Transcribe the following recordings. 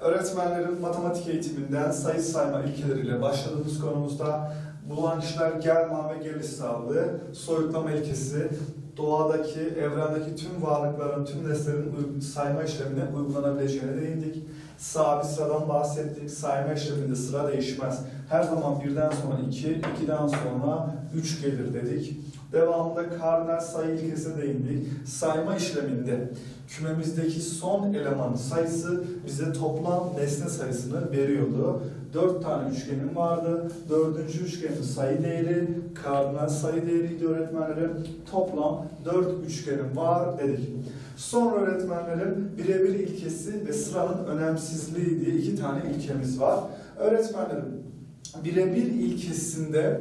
Öğretmenlerin matematik eğitiminden sayı sayma ilkeleriyle başladığımız konumuzda bulunan kişiler gelma ve geliş sağlığı, soyutlama ilkesi, doğadaki, evrendeki tüm varlıkların, tüm nesnelerin sayma işlemine uygulanabileceğine değindik. Sabit sıradan bahsettik. Sayma işleminde sıra değişmez. Her zaman birden sonra iki, ikiden sonra üç gelir dedik. Devamında kardinal sayı ilkesine değindik. Sayma işleminde kümemizdeki son elemanın sayısı bize toplam nesne sayısını veriyordu. Dört tane üçgenim vardı. Dördüncü üçgenin sayı değeri, kardinal sayı değeriydi öğretmenlerim. Toplam dört üçgenim var dedik. Sonra öğretmenlerim birebir ilkesi ve sıranın önemsizliği diye iki tane ilkemiz var. Öğretmenlerim birebir ilkesinde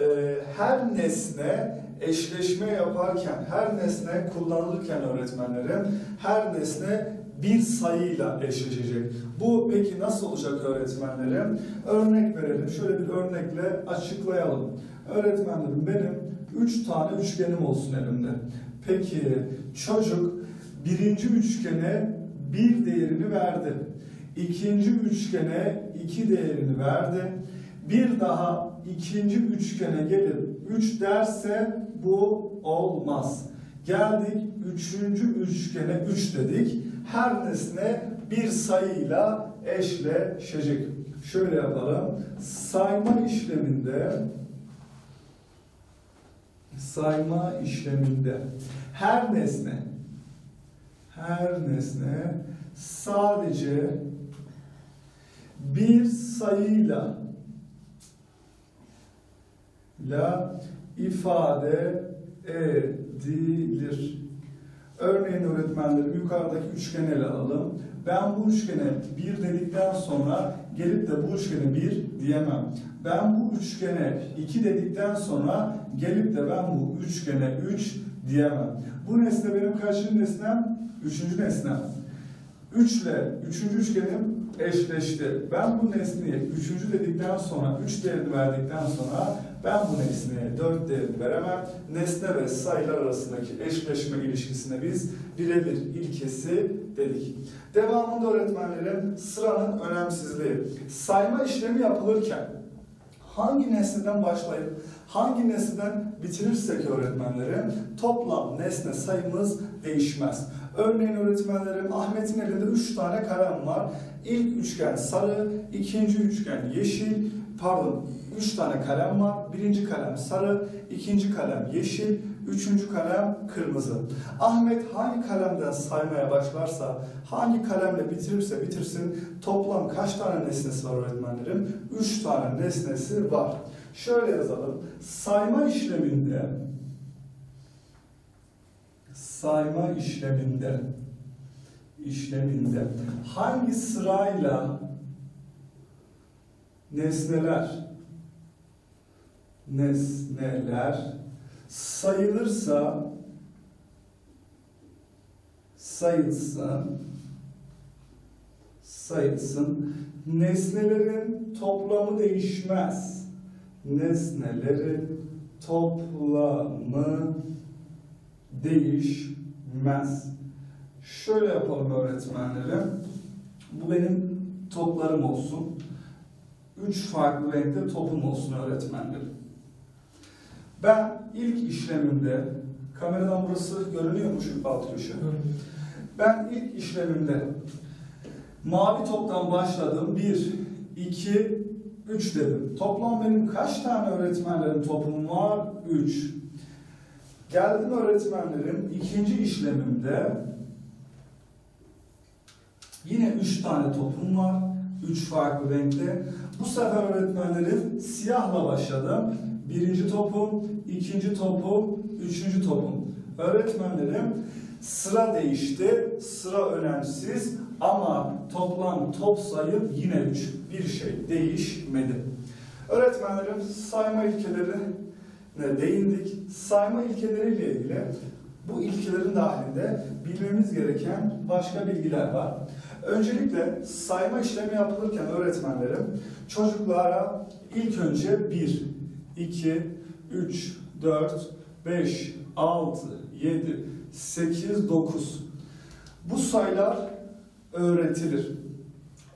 e, her nesne eşleşme yaparken, her nesne kullanılırken öğretmenlerim, her nesne bir sayıyla eşleşecek. Bu peki nasıl olacak öğretmenlerim? Örnek verelim. Şöyle bir örnekle açıklayalım. Öğretmenlerim benim üç tane üçgenim olsun elimde. Peki çocuk birinci üçgene bir değerini verdi. İkinci üçgene iki değerini verdi. Bir daha ikinci üçgene gelip 3 derse bu olmaz. Geldik üçüncü üçgene 3 dedik. Her nesne bir sayıyla eşleşecek. Şöyle yapalım. Sayma işleminde sayma işleminde her nesne her nesne sadece bir sayıyla la ifade edilir. Örneğin öğretmenlerim yukarıdaki üçgeni ele alalım. Ben bu üçgene bir dedikten sonra gelip de bu üçgene bir diyemem. Ben bu üçgene iki dedikten sonra gelip de ben bu üçgene üç diyemem. Bu nesne benim kaçıncı nesnem? Üçüncü nesnem. 3 ile 3. üçgenim eşleşti. Ben bu nesneye 3. dedikten sonra 3 değerini verdikten sonra ben bu nesneye 4 değerini veremem. Nesne ve sayılar arasındaki eşleşme ilişkisine biz birebir ilkesi dedik. Devamında öğretmenlerim sıranın önemsizliği. Sayma işlemi yapılırken hangi nesneden başlayıp hangi nesneden bitirirsek öğretmenlerim toplam nesne sayımız değişmez. Örneğin öğretmenlerim Ahmet'in elinde 3 tane kalem var. İlk üçgen sarı, ikinci üçgen yeşil, pardon 3 tane kalem var. Birinci kalem sarı, ikinci kalem yeşil, üçüncü kalem kırmızı. Ahmet hangi kalemden saymaya başlarsa, hangi kalemle bitirirse bitirsin toplam kaç tane nesnesi var öğretmenlerim? 3 tane nesnesi var. Şöyle yazalım. Sayma işleminde sayma işleminde. İşleminde. Hangi sırayla nesneler nesneler sayılırsa sayılsın sayılsın nesnelerin toplamı değişmez. Nesnelerin toplamı değişmez. Şöyle yapalım öğretmenlerim. Bu benim toplarım olsun. Üç farklı renkte topum olsun öğretmenlerim. Ben ilk işlemimde, kameradan burası görünüyor mu şu alt köşe? Ben ilk işlemimde mavi toptan başladım. 1, 2, 3 dedim. Toplam benim kaç tane öğretmenlerin topum var? 3. Geldim öğretmenlerim ikinci işlemimde yine üç tane topum var. Üç farklı renkte. Bu sefer öğretmenlerim siyahla başladım. Birinci topum, ikinci topum, üçüncü topum. Öğretmenlerim sıra değişti. Sıra önemsiz ama toplam top sayı yine üç. Bir şey değişmedi. Öğretmenlerim sayma ilkeleri değindik. Sayma ilkeleriyle ilgili bu ilkelerin dahilinde bilmemiz gereken başka bilgiler var. Öncelikle sayma işlemi yapılırken öğretmenlerim çocuklara ilk önce 1, 2, 3, 4, 5, 6, 7, 8, 9 bu sayılar öğretilir.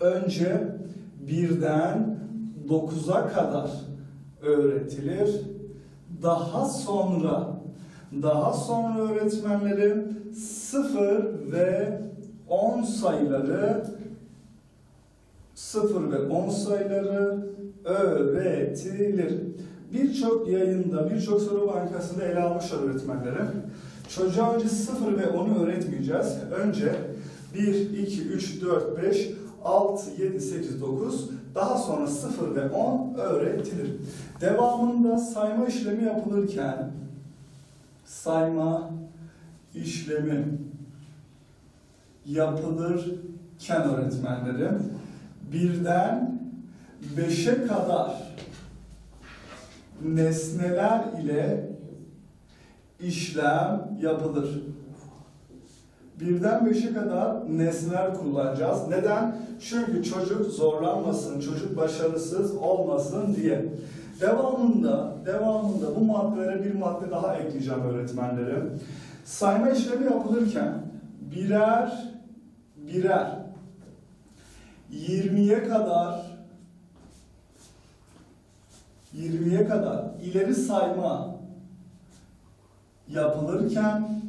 önce birden 9'a kadar öğretilir. Daha sonra daha sonra öğretmenlerin 0 ve 10 sayıları 0 ve 10 sayıları öğretilir. Birçok yayında, birçok soru bankasında ele almış öğretmenlerim. Çocuğa önce 0 ve 10'u öğretmeyeceğiz. Önce 1, 2, 3, 4, 5, 6, 7, 8, 9 daha sonra 0 ve 10 öğretilir. Devamında sayma işlemi yapılırken sayma işlemi yapılırken öğretmenlerim birden beşe kadar nesneler ile işlem yapılır. Birden beşe kadar nesneler kullanacağız. Neden? Çünkü çocuk zorlanmasın, çocuk başarısız olmasın diye. Devamında, devamında bu maddelere bir madde daha ekleyeceğim öğretmenlerim. Sayma işlemi yapılırken birer birer 20'ye kadar 20'ye kadar ileri sayma yapılırken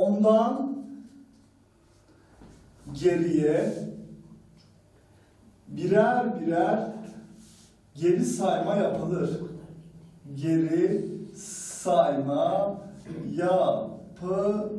ondan geriye birer birer geri sayma yapılır. Geri sayma yapılır.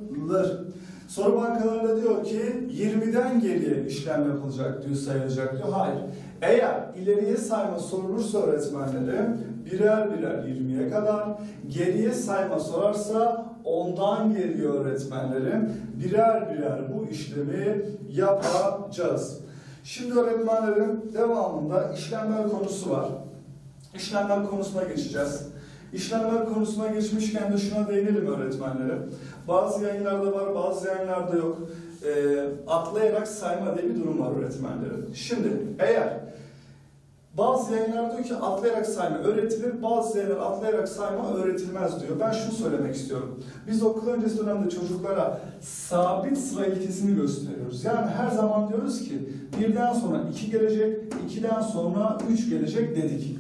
Soru bankalarında diyor ki 20'den geriye işlem yapılacak diyor, sayılacak diyor. Hayır. Eğer ileriye sayma sorulursa öğretmenlere birer birer 20'ye kadar, geriye sayma sorarsa ondan geriye öğretmenlerim birer birer bu işlemi yapacağız. Şimdi öğretmenlerim devamında işlemler konusu var. İşlemler konusuna geçeceğiz. İşlemler konusuna geçmişken de şuna değinelim öğretmenlerim. Bazı yayınlarda var, bazı yayınlarda yok. E, atlayarak sayma diye bir durum var öğretmenlerim. Şimdi eğer bazı yayınlar diyor ki atlayarak sayma öğretilir, bazı yayınlar atlayarak sayma öğretilmez diyor. Ben şunu söylemek istiyorum. Biz okul öncesi dönemde çocuklara sabit sıra ilkesini gösteriyoruz. Yani her zaman diyoruz ki birden sonra iki gelecek, ikiden sonra üç gelecek dedik.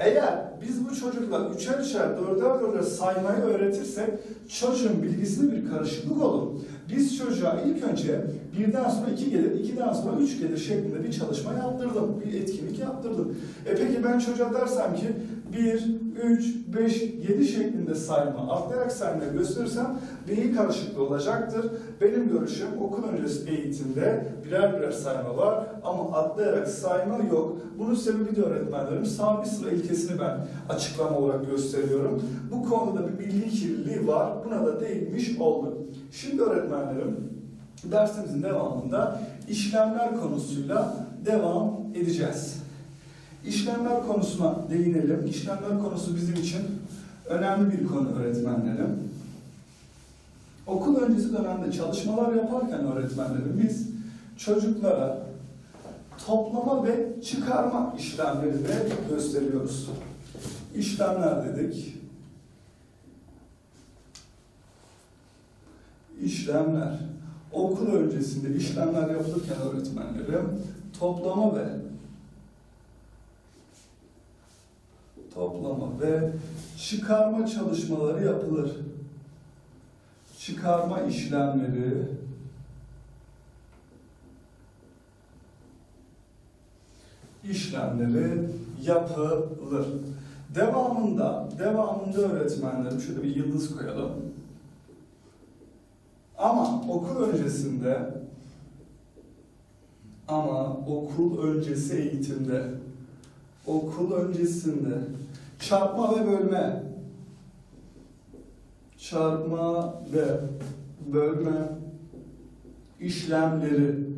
Eğer biz bu çocukla üçer üçer, dörder dörder saymayı öğretirsek çocuğun bilgisinde bir karışıklık olur. Biz çocuğa ilk önce birden sonra iki gelir, ikiden sonra üç gelir şeklinde bir çalışma yaptırdım, bir etkinlik yaptırdım. E peki ben çocuğa dersem ki 1, 3, 5, 7 şeklinde sayma, atlayarak saymayı gösterirsem beyin karışıklığı olacaktır. Benim görüşüm okul öncesi eğitimde birer birer sayma var ama atlayarak sayma yok. Bunun sebebi de öğretmenlerim sabit sıra ilkesini ben açıklama olarak gösteriyorum. Bu konuda bir bilgi kirliliği var. Buna da değinmiş olduk. Şimdi öğretmenlerim dersimizin devamında işlemler konusuyla devam edeceğiz. İşlemler konusuna değinelim. İşlemler konusu bizim için önemli bir konu öğretmenlerim. Okul öncesi dönemde çalışmalar yaparken öğretmenlerim biz çocuklara toplama ve çıkarma işlemlerini gösteriyoruz. İşlemler dedik. İşlemler. Okul öncesinde işlemler yapılırken öğretmenlerim toplama ve toplama ve çıkarma çalışmaları yapılır. Çıkarma işlemleri işlemleri yapılır. Devamında, devamında öğretmenlerim şöyle bir yıldız koyalım. Ama okul öncesinde ama okul öncesi eğitimde okul öncesinde çarpma ve bölme. Çarpma ve bölme işlemleri.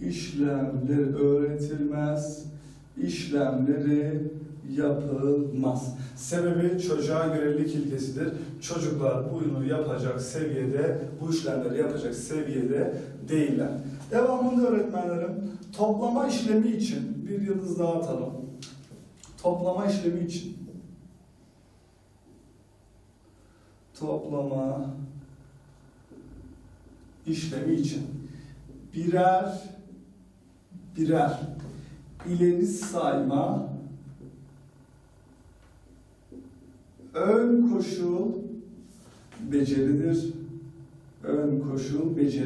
İşlemleri öğretilmez işlemleri yapılmaz. Sebebi çocuğa görevlilik ilkesidir. Çocuklar bunu yapacak seviyede, bu işlemleri yapacak seviyede değiller. Devamında öğretmenlerim toplama işlemi için bir yıldız daha atalım. Toplama işlemi için toplama işlemi için birer birer ileri sayma ön koşul beceridir. Ön koşul beceri.